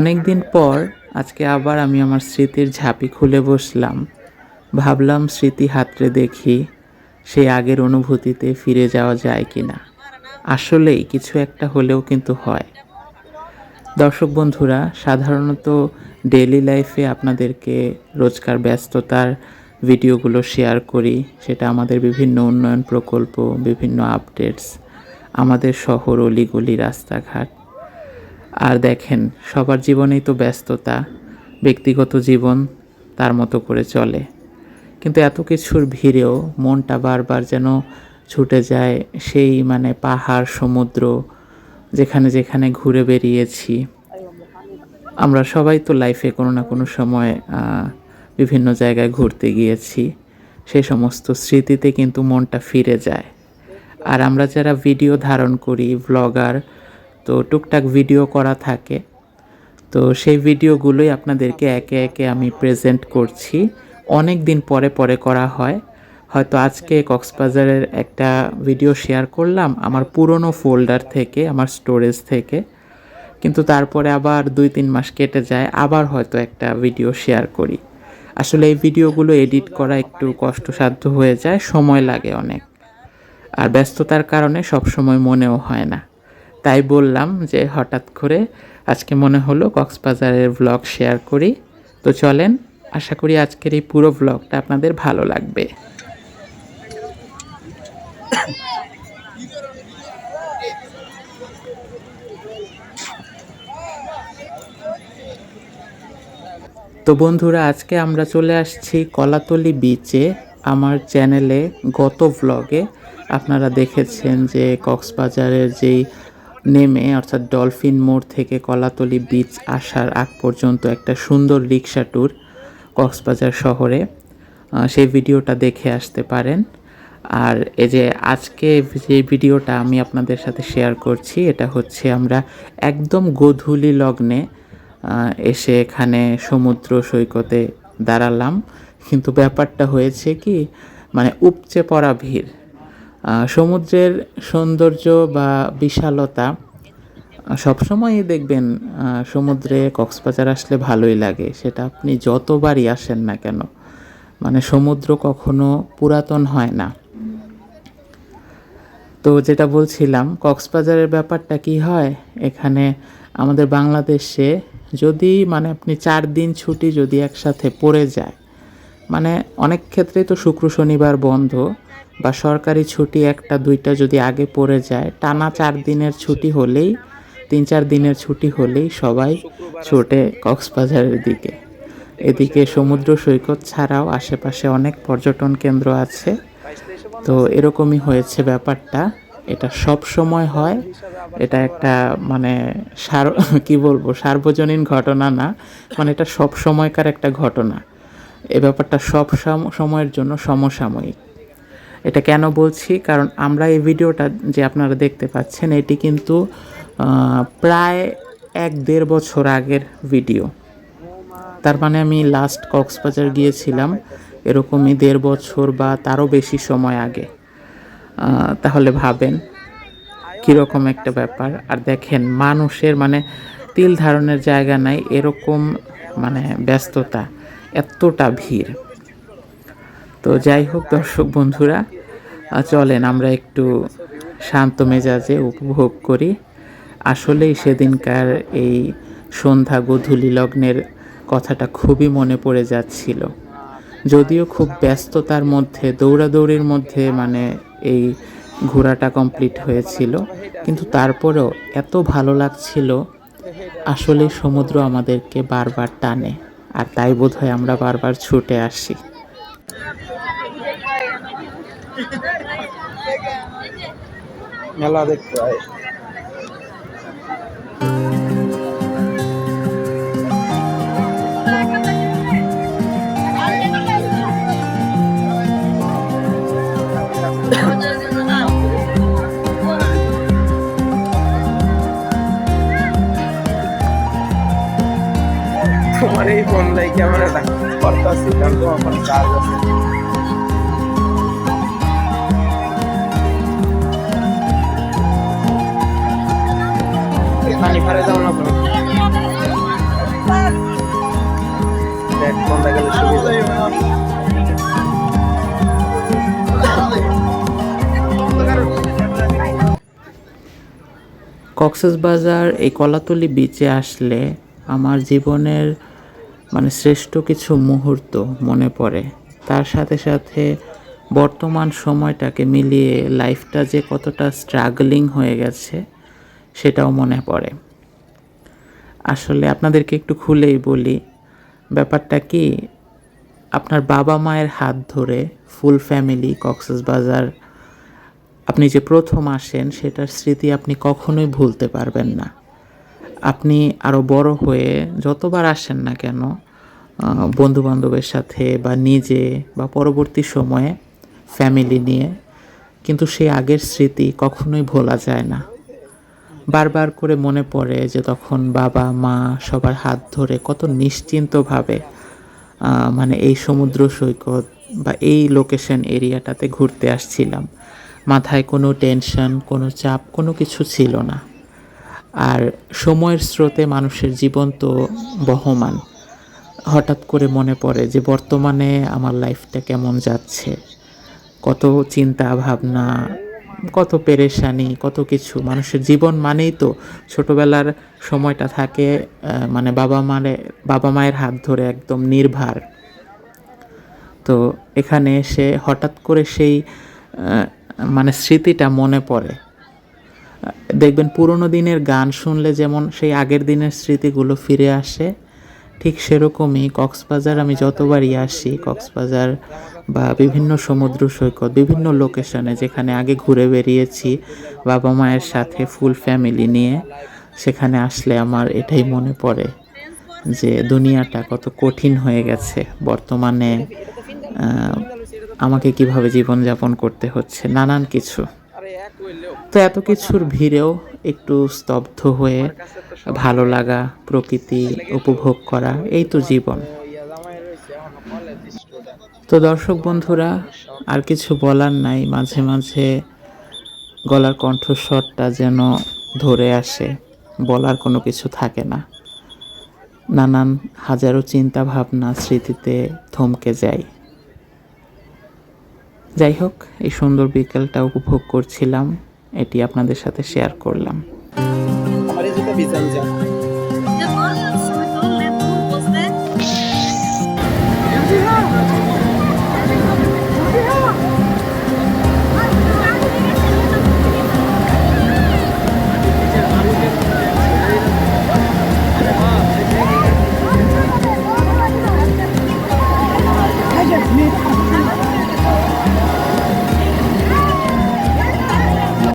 অনেক দিন পর আজকে আবার আমি আমার স্মৃতির ঝাঁপি খুলে বসলাম। ভাবলাম স্মৃতি হাতড়ে দেখি সেই আগের অনুভূতিতে ফিরে যাওয়া যায় কি না আসলেই কিছু একটা হলেও কিন্তু হয়। দর্শক বন্ধুরা, সাধারণত ডেইলি লাইফে আপনাদেরকে রোজকার ব্যস্ততার ভিডিওগুলো শেয়ার করি। সেটা আমাদের বিভিন্ন উন্নয়ন প্রকল্প, বিভিন্ন আপডেটস আমাদের শহর, অলিগলি, রাস্তাঘাট আর দেখেন, সবার জীবনেই তো ব্যস্ততা, ব্যক্তিগত জীবন তার মতো করে চলে। কিন্তু এত কিছুর ভিড়েও মনটা বারবার যেন ছুটে যায় সেই মানে পাহাড়, সমুদ্র, যেখানে যেখানে ঘুরে বেরিয়েছি। আমরা সবাই তো লাইফে কোনো না কোনো সময় বিভিন্ন জায়গায় ঘুরতে গিয়েছি। সেই সমস্ত স্মৃতিতে কিন্তু মনটা ফিরে যায়। আর আমরা যারা ভিডিও ধারণ করি ব্লগার তো টুকটাক ভিডিও করা থাকে। তো সেই ভিডিওগুলোই আপনাদেরকে একে একে আমি প্রেজেন্ট করছি। অনেক দিন পরে পরে করা হয়। হয়তো আজকে কক্সবাজারের একটা ভিডিও শেয়ার করলাম আমার পুরনো ফোল্ডার থেকে, আমার স্টোরেজ থেকে। কিন্তু তারপরে আবার দুই তিন মাস কেটে যায়, আবার হয়তো একটা ভিডিও শেয়ার করি। আসলে এই ভিডিওগুলো এডিট করা একটু কষ্টসাধ্য হয়ে যায়, সময় লাগে অনেক। আর ব্যস্ততার কারণে সব সময় মনেও হয় না। তাই বললাম যে হঠাৎ করে আজকে মনে হলো কক্সবাজারের ব্লগ শেয়ার করি। তো চলেন, আশা করি আজকের এই পুরো ব্লগটা আপনাদের ভালো লাগবে। তো বন্ধুরা, আজকে আমরা চলে আসছি কলাতলি বিচে আমার চ্যানেলে গত ব্লগে আপনারা দেখেছেন যে কক্সবাজারের যেই নেমে, অর্থাৎ ডলফিন মোড় থেকে কলাতলি বিচ আসার আগ পর্যন্ত একটা সুন্দর রিক্সা ট্যুর কক্সবাজার শহরে। সেই ভিডিওটা দেখে আসতে পারেন। আর এই যে আজকে যে ভিডিওটা আমি আপনাদের সাথে শেয়ার করছি, এটা হচ্ছে আমরা একদম গোধূলি লগ্নে এসে এখানে সমুদ্র সৈকতে দাঁড়ালাম। কিন্তু ব্যাপারটা হয়েছে কি মানে উপচে পড়া ভিড়। সমুদ্রের সৌন্দর্য বা বিশালতা সবসময়ই দেখবেন সমুদ্রে কক্সবাজার আসলে ভালোই লাগে। সেটা আপনি যতবারই আসেন না কেন মানে সমুদ্র কখনো পুরাতন হয় না। তো যেটা বলছিলাম, কক্সবাজারের ব্যাপারটা কি হয়? এখানে আমাদের বাংলাদেশে যদি মানে আপনি চার দিন ছুটি যদি একসাথে পড়ে যায় মানে অনেক ক্ষেত্রেই তো শুক্র, শনিবার বন্ধ বা সরকারি ছুটি একটা, দুইটা যদি আগে পড়ে যায়, টানা চার দিনের ছুটি হলেই, তিন চার দিনের ছুটি হলেই সবাই ছোটে কক্সবাজারের দিকে। এদিকে সমুদ্র সৈকত ছাড়াও আশেপাশে অনেক পর্যটন কেন্দ্র আছে। তো এরকমই হয়েছে ব্যাপারটা। এটা সব সময় হয়। এটা একটা মানে সার, কি বলব, সার্বজনীন ঘটনা না। মানে এটা সব সময়কার একটা ঘটনা। এ ব্যাপারটা সব সম- সময়ের জন্য সমসাময়িক। এটা কেন বলছি? কারণ আমরা এই ভিডিওটা যে আপনারা দেখতে পাচ্ছেন, এটি কিন্তু প্রায় এক দেড় বছর আগের ভিডিও। তার মানে আমি লাস্ট কক্সবাজার গিয়েছিলাম, এরকমই দেড় বছর বা তারও বেশি সময় আগে। তাহলে ভাবেন কীরকম একটা ব্যাপার। আর দেখেন, মানুষের মানে তিল ধারণের জায়গা নাই, এরকম মানে ব্যস্ততা, এতটা ভিড়। তো যাই হোক, দর্শক বন্ধুরা চলেন আমরা একটু শান্ত মেজাজে উপভোগ করি। আসলেই সেদিনকার এই সন্ধ্যা গোধূলি লগ্নের কথাটা খুবই মনে পড়ে যাচ্ছিল। যদিও খুব ব্যস্ততার মধ্যে, দৌড়াদৌড়ির মধ্যে মানে এই ঘোরাটা কমপ্লিট হয়েছিল, কিন্তু তারপরেও এত ভালো লাগছিল আসলে সমুদ্র আমাদেরকে বারবার টানে, আর তাই বোধহয় আমরা বারবার ছুটে আসি। মেলা দেখতে হয় তোমার এই ফোন দেয় ক্যামেরাটা করতেছি কারণ তোমার ফোন চার্জ আছে ফারে দাও না তুমি এই কলাতলি বিচে আসলে আমার জীবনের মানে শ্রেষ্ঠ কিছু মুহূর্ত মনে পড়ে। তার সাথে সাথে বর্তমান সময়টাকে মিলিয়ে লাইফটা যে কতটা স্ট্রাগলিং হয়ে গেছে, সেটাও মনে পড়ে। আসলে আপনাদেরকে একটু খুলেই বলি, ব্যাপারটা কি? আপনার বাবা মায়ের হাত ধরে ফুল ফ্যামিলি কক্সবাজার আপনি যে প্রথম আসেন, সেটার স্মৃতি আপনি কখনোই ভুলতে পারবেন না। আপনি আরও বড় হয়ে যতবার আসেন না কেন বন্ধু বান্ধবের সাথে বা নিজে বা পরবর্তী সময়ে ফ্যামিলি নিয়ে, কিন্তু সেই আগের স্মৃতি কখনোই ভোলা যায় না। বারবার করে মনে পড়ে যে তখন বাবা, মা সবার হাত ধরে কত নিশ্চিন্তভাবে মানে এই সমুদ্র সৈকত বা এই লোকেশন এরিয়াটাতে ঘুরতে আসছিলাম। মাথায় কোনো টেনশন কোনো চাপ, কোনো কিছু ছিল না। আর সময়ের স্রোতে মানুষের জীবন তো বহমান। হঠাৎ করে মনে পড়ে যে বর্তমানে আমার লাইফটা কেমন যাচ্ছে। কত চিন্তা ভাবনা কত পেরেশানি, কত কিছু। মানুষের জীবন মানেই তো ছোটবেলার সময়টা থাকে মানে বাবা মারে, বাবা মায়ের হাত ধরে একদম নির্ভার। তো এখানে এসে হঠাৎ করে সেই মানে স্মৃতিটা মনে পড়ে। দেখবেন পুরোনো দিনের গান শুনলে যেমন সেই আগের দিনের স্মৃতিগুলো ফিরে আসে ঠিক সেরকমই কক্সবাজার আমি যতবারই আসি, কক্সবাজার বা বিভিন্ন সমুদ্র সৈকত, বিভিন্ন লোকেশনে যেখানে আগে ঘুরে বেরিয়েছি, বাবা মায়ের সাথে ফুল ফ্যামিলি নিয়ে সেখানে আসলে আমার এটাই মনে পড়ে যে দুনিয়াটা কত কঠিন হয়ে গেছে। বর্তমানে আমাকে কীভাবে জীবনযাপন করতে হচ্ছে, নানান কিছু। তো এত কিছুর ভিড়েও একটু স্তব্ধ হয়ে ভালো লাগা, প্রকৃতি উপভোগ করা, এই তো জীবন। তো দর্শক বন্ধুরা, আর কিছু বলার নাই, মাঝে মাঝে গলার কণ্ঠস্বরটা যেন ধরে আসে, বলার কোনো কিছু থাকে না। নানান হাজারো চিন্তা ভাবনা স্মৃতিতে থমকে যায়। যাই হোক, এই সুন্দর বিকেলটা উপভোগ করছিলাম। এটি আপনাদের সাথে শেয়ার করলাম।